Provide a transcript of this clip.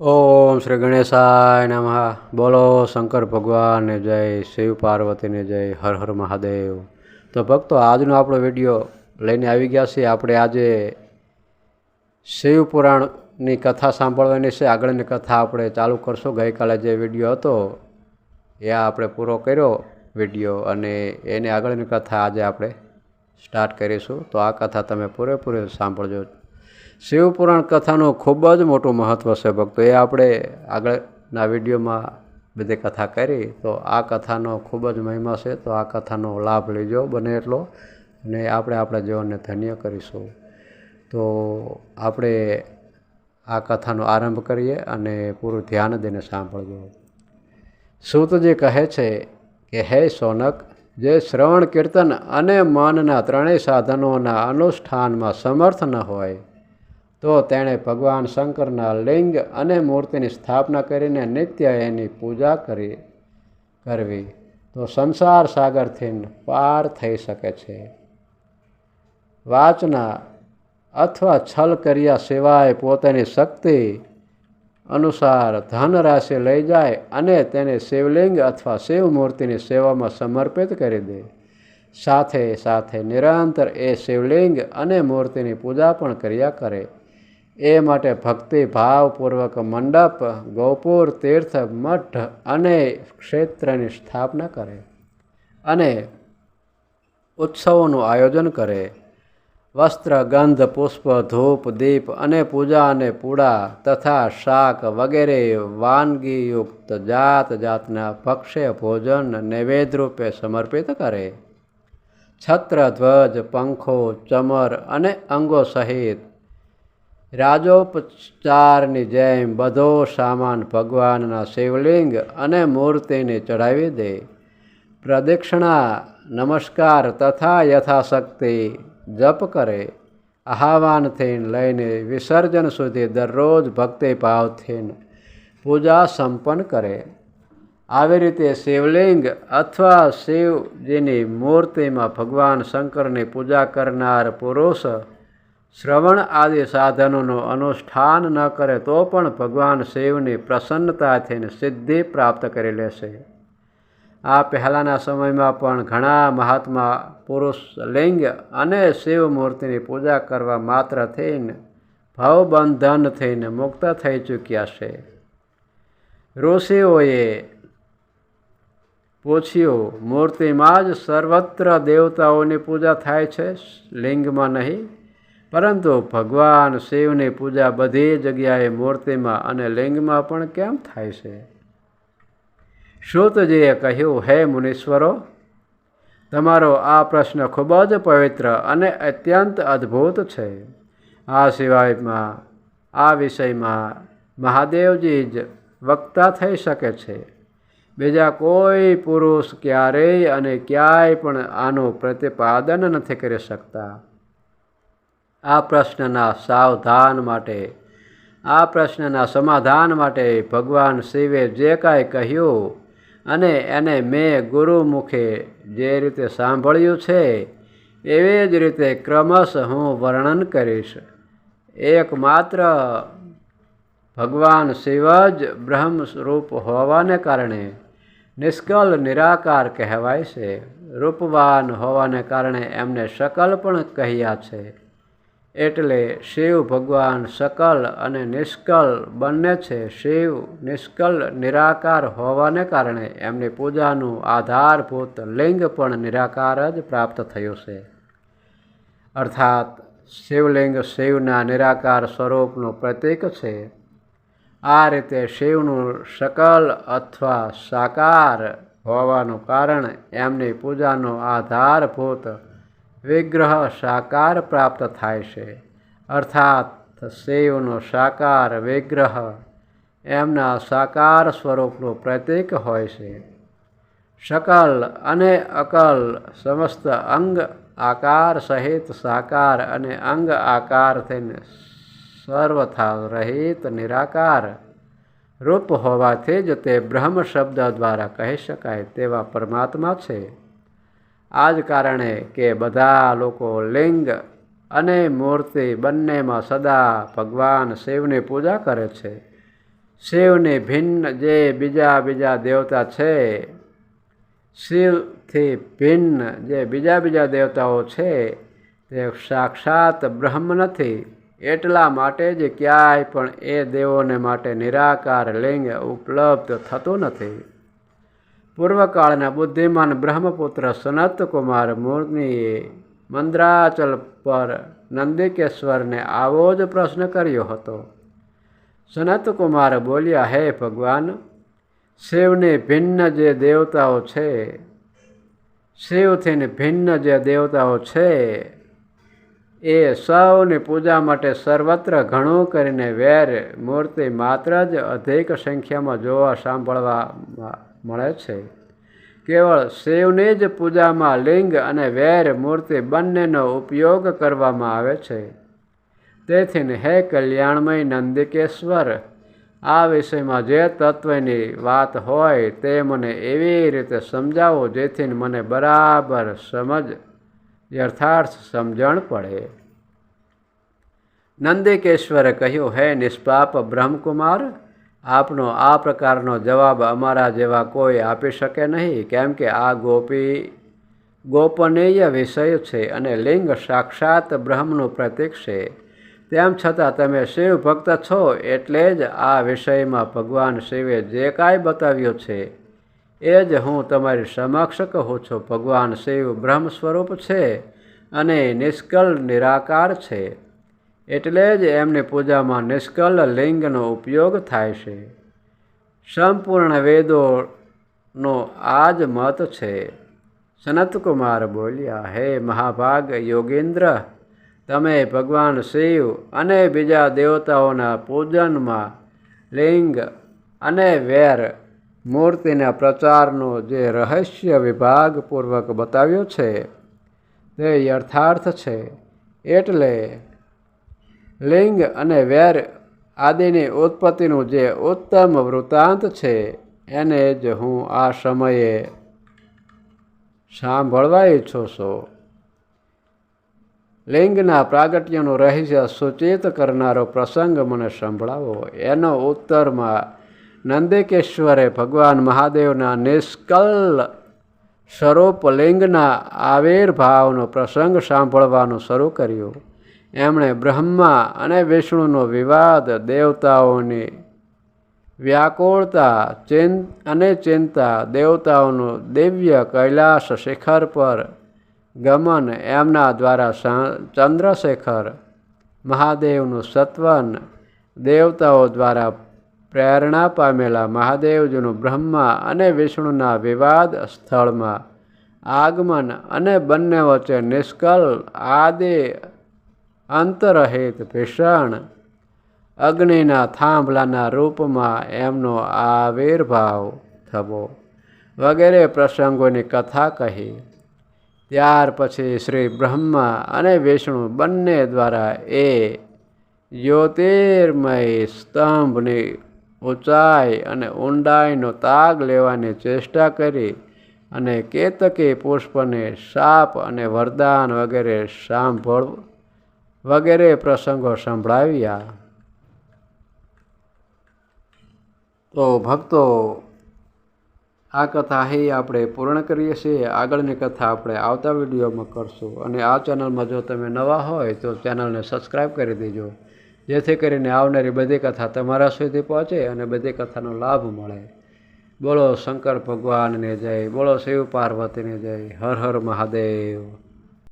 ઓમ શ્રી ગણેશાય નમઃ. બોલો શંકર ભગવાનને જય, શિવ પાર્વતીને જય, હર હર મહાદેવ. તો ભક્તો, આજનો આપણો વીડિયો લઈને આવી ગયા છીએ. આપણે આજે શિવ પુરાણની કથા સાંભળવાની છે. આગળની કથા આપણે ચાલુ કરશું. ગઈકાલે જે વીડિયો હતો, એ આપણે પૂરો કર્યો વીડિયો અને એની આગળની કથા આજે આપણે સ્ટાર્ટ કરીશું. તો આ કથા તમે પૂરેપૂરી સાંભળજો. શિવપુરાણ કથાનું ખૂબ જ મોટું મહત્ત્વ છે, ભક્તો. એ આપણે આગળના વિડીયોમાં બધી કથા કરી. તો આ કથાનો ખૂબ જ મહિમા છે, તો આ કથાનો લાભ લેજો, બને એટલો. અને આપણે આપણા જીવનને ધન્ય કરીશું. તો આપણે આ કથાનો આરંભ કરીએ અને પૂરું ધ્યાન દઈને સાંભળજો. સૂતજી કહે છે કે, હે સોનક, જે શ્રવણ કીર્તન અને મનના ત્રણેય સાધનોના અનુષ્ઠાનમાં સમર્થ ન હોય તો તેણે ભગવાન શંકરના લિંગ અને મૂર્તિની સ્થાપના કરીને નિત્ય એની પૂજા કરી, કરવી. તો સંસાર સાગરથી પાર થઈ શકે છે. વાચના અથવા છલ કર્યા સિવાય પોતાની શક્તિ અનુસાર ધન રાશિ લઈ જાય અને તેને શિવલિંગ અથવા શિવ મૂર્તિની સેવામાં સમર્પિત કરી દે. સાથે સાથે નિરંતર એ શિવલિંગ અને મૂર્તિની પૂજા પણ કર્યા કરે. એ માટે ભક્તિ ભાવપૂર્વક મંડપ, ગોપુર, તીર્થ, મઠ અને ક્ષેત્રની સ્થાપના કરે અને ઉત્સવોનું આયોજન કરે. વસ્ત્ર, ગંધ, પુષ્પ, ધૂપ, દીપ અને પૂજા અને પૂડા તથા શાક વગેરે વાનગીયુક્ત જાત જાતના ભક્ષ્ય ભોજન નૈવેદ્ય રૂપે સમર્પિત કરે. છત્ર, ધ્વજ, પંખો, ચમર અને અંગો સહિત રાજોપચારની જેમ બધો સામાન ભગવાનના શિવલિંગ અને મૂર્તિને ચડાવી દે. પ્રદક્ષિણા, નમસ્કાર તથા યથાશક્તિ જપ કરે. આહવાનથી લઈને વિસર્જન સુધી દરરોજ ભક્તિભાવથી પૂજા સંપન્ન કરે. આવી રીતે શિવલિંગ અથવા શિવજીની મૂર્તિમાં ભગવાન શંકરની પૂજા કરનાર પુરુષ શ્રવણ આદિ સાધનોનું અનુષ્ઠાન ન કરે તો પણ ભગવાન શિવની પ્રસન્નતા થઈને સિદ્ધિ પ્રાપ્ત કરી લેશે. આ પહેલાંના સમયમાં પણ ઘણા મહાત્મા પુરુષ લિંગ અને શિવ મૂર્તિની પૂજા કરવા માત્ર થઈને ભવબંધન થઈને મુક્ત થઈ ચૂક્યા છે. ઋષિઓએ પૂછ્યું, મૂર્તિમાં જ સર્વત્ર દેવતાઓની પૂજા થાય છે? લિંગમાં નહીં? પરંતુ ભગવાન શિવની પૂજા બધી જગ્યાએ મૂર્તિમાં અને લિંગમાં પણ કેમ થાય છે? શ્રુતજીએ કહ્યું, હે મુનીશ્વરો, તમારો આ પ્રશ્ન ખૂબ જ પવિત્ર અને અત્યંત અદ્ભુત છે. આ સિવાયમાં, આ વિષયમાં મહાદેવજી જ વક્તા થઈ શકે છે. બીજા કોઈ પુરુષ ક્યારેય અને ક્યાંય પણ આનું પ્રતિપાદન નથી કરી શકતા. આ પ્રશ્નના સાવધાન માટે, આ પ્રશ્નના સમાધાન માટે ભગવાન શિવે જે કાંઈ કહ્યું અને એને મેં ગુરુમુખે જે રીતે સાંભળ્યું છે, એવી જ રીતે ક્રમશ હું વર્ણન કરીશ. એકમાત્ર ભગવાન શિવ જ બ્રહ્મ સ્વરૂપ હોવાને કારણે નિષ્કલ નિરાકાર કહેવાય છે. રૂપવાન હોવાને કારણે એમને શકલ પણ કહ્યા છે. એટલે શિવ ભગવાન સકલ અને નિષ્કલ બંને છે. શિવ, નિષ્કલ, નિરાકાર હોવાને કારણે એમની પૂજાનું આધારભૂત લિંગ પણ નિરાકાર જ પ્રાપ્ત થયું છે. અર્થાત, શિવલિંગ શિવના નિરાકાર સ્વરૂપનું પ્રતીક છે. આ રીતે શિવનું સકલ અથવા સાકાર હોવાનું કારણ એમની પૂજાનો આધારભૂત વિગ્રહ સાકાર પ્રાપ્ત થાય છે. અર્થાત, શિવનો સાકાર વિગ્રહ એમના સાકાર સ્વરૂપનું પ્રતીક હોય છે. શકલ અને અકલ સમસ્ત અંગ આકાર સહિત સાકાર અને અંગ આકાર થઈને સર્વથા રહિત નિરાકાર રૂપ હોવાથી જ તે બ્રહ્મ શબ્દ દ્વારા કહી શકાય તેવા પરમાત્મા છે. આ જ કારણે કે બધા લોકો લિંગ અને મૂર્તિ બંનેમાં સદા ભગવાન શિવની પૂજા કરે છે. શિવની ભિન્ન જે બીજા બીજા દેવતા છે, શિવથી ભિન્ન જે બીજા બીજા દેવતાઓ છે, તે સાક્ષાત બ્રહ્મ નથી. એટલા માટે જ ક્યાંય પણ એ દેવોને માટે નિરાકાર લિંગ ઉપલબ્ધ થતું નથી. પૂર્વકાળના બુદ્ધિમાન બ્રહ્મપુત્ર સનતકુમાર મુનિએ મંદ્રાચલ પર નંદિકેશ્વરને આવો જ પ્રશ્ન કર્યો હતો. સનતકુમાર બોલ્યા, હે ભગવાન, શિવની ભિન્ન જે દેવતાઓ છે, શિવથી ભિન્ન જે દેવતાઓ છે, એ સૌની પૂજા માટે સર્વત્ર ઘણું કરીને વેર મૂર્તિ માત્ર જ અધિક સંખ્યામાં જોવા સાંભળવા મળે છે. કેવળ શિવની જ પૂજામાં લિંગ અને વેર મૂર્તિ બંનેનો ઉપયોગ કરવામાં આવે છે. તેથી હે કલ્યાણમય નંદિકેશ્વર, આ વિષયમાં જે તત્વની વાત હોય તે મને એવી રીતે સમજાવો જેથી મને બરાબર સમજ, યથાર્થ સમજણ પડે. નંદિકેશ્વરે કહ્યું, હે નિષ્પાપ બ્રહ્મકુમાર આપનો આ પ્રકારનો જવાબ અમારા જેવા કોઈ આપી શકે નહીં, કેમ કે આ ગોપી ગોપનીય વિષય છે અને લિંગ સાક્ષાત બ્રહ્મનું પ્રતીક છે. તેમ છતાં તમે શિવ ભક્ત છો એટલે જ આ વિષયમાં ભગવાન શિવે જે કાંઈ બતાવ્યું છે, એ જ હું તમારી સમક્ષ કહું છું. ભગવાન શિવ બ્રહ્મ સ્વરૂપ છે અને નિષ્કલ નિરાકાર છે. એટલે જ એમની પૂજામાં નિષ્કલ લિંગનો ઉપયોગ થાય છે. સંપૂર્ણ વેદોનો આ જ મત છે. સનતકુમાર બોલ્યા, હે મહાભાગ યોગેન્દ્ર, તમે ભગવાન શિવ અને બીજા દેવતાઓના પૂજનમાં લિંગ અને વેર મૂર્તિના પ્રચારનો જે રહસ્ય વિભાગપૂર્વક બતાવ્યો છે, તે યથાર્થ છે. એટલે લિંગ અને વેર આદિની ઉત્પત્તિનું જે ઉત્તમ વૃત્તાંત છે, એને જ હું આ સમયે સાંભળવા ઈચ્છું છું. લિંગના પ્રાગટ્યનું રહસ્ય સૂચિત કરનારો પ્રસંગ મને સંભળાવો. એનો ઉત્તરમાં નંદિકેશ્વરે ભગવાન મહાદેવના નિષ્કલ સ્વરૂપ લિંગના આવિર્ભાવનો પ્રસંગ સાંભળવાનું શરૂ કર્યું. એમણે બ્રહ્મા અને વિષ્ણુનો વિવાદ દેવતાઓની વ્યાકુળતા ચિંત અને ચિંતા દેવતાઓનું દિવ્ય કૈલાસ શિખર પર ગમન એમના દ્વારા ચંદ્રશેખર મહાદેવનું સત્વન દેવતાઓ દ્વારા પ્રેરણા પામેલા મહાદેવજીનું બ્રહ્મા અને વિષ્ણુના વિવાદ સ્થળમાં આગમન અને બંને વચ્ચે નિષ્કલ આદિ અંતરહિત ભીષણ. અગ્નિના થાંભલાના રૂપમાં એમનો આવિર્ભાવ થવો. વગેરે પ્રસંગોની કથા કહી. ત્યાર પછી શ્રી બ્રહ્મા અને વિષ્ણુ બંને દ્વારા એ જ્યોતિર્મય સ્તંભની ઊંચાઈ અને ઊંડાઈનો તાગ લેવાની ચેષ્ટા કરી અને કેતકી પુષ્પને સાપ અને વરદાન વગેરે સાંભળ વગેરે પ્રસંગો સંભળાવ્યા. તો ભક્તો, આ કથા અહીં આપણે પૂર્ણ કરીએ છીએ. આગળની કથા આપણે આવતા વિડીયોમાં કરશું. અને આ ચેનલમાં જો તમે નવા હોય તો ચેનલને સબસ્ક્રાઈબ કરી દેજો. જેથી કરીને આવનારી બધી કથા તમારા સુધી પહોંચે અને બધી કથાનો લાભ મળે. બોલો શંકર ભગવાનને જય, બોલો શિવ પાર્વતીને જય, હર હર મહાદેવ.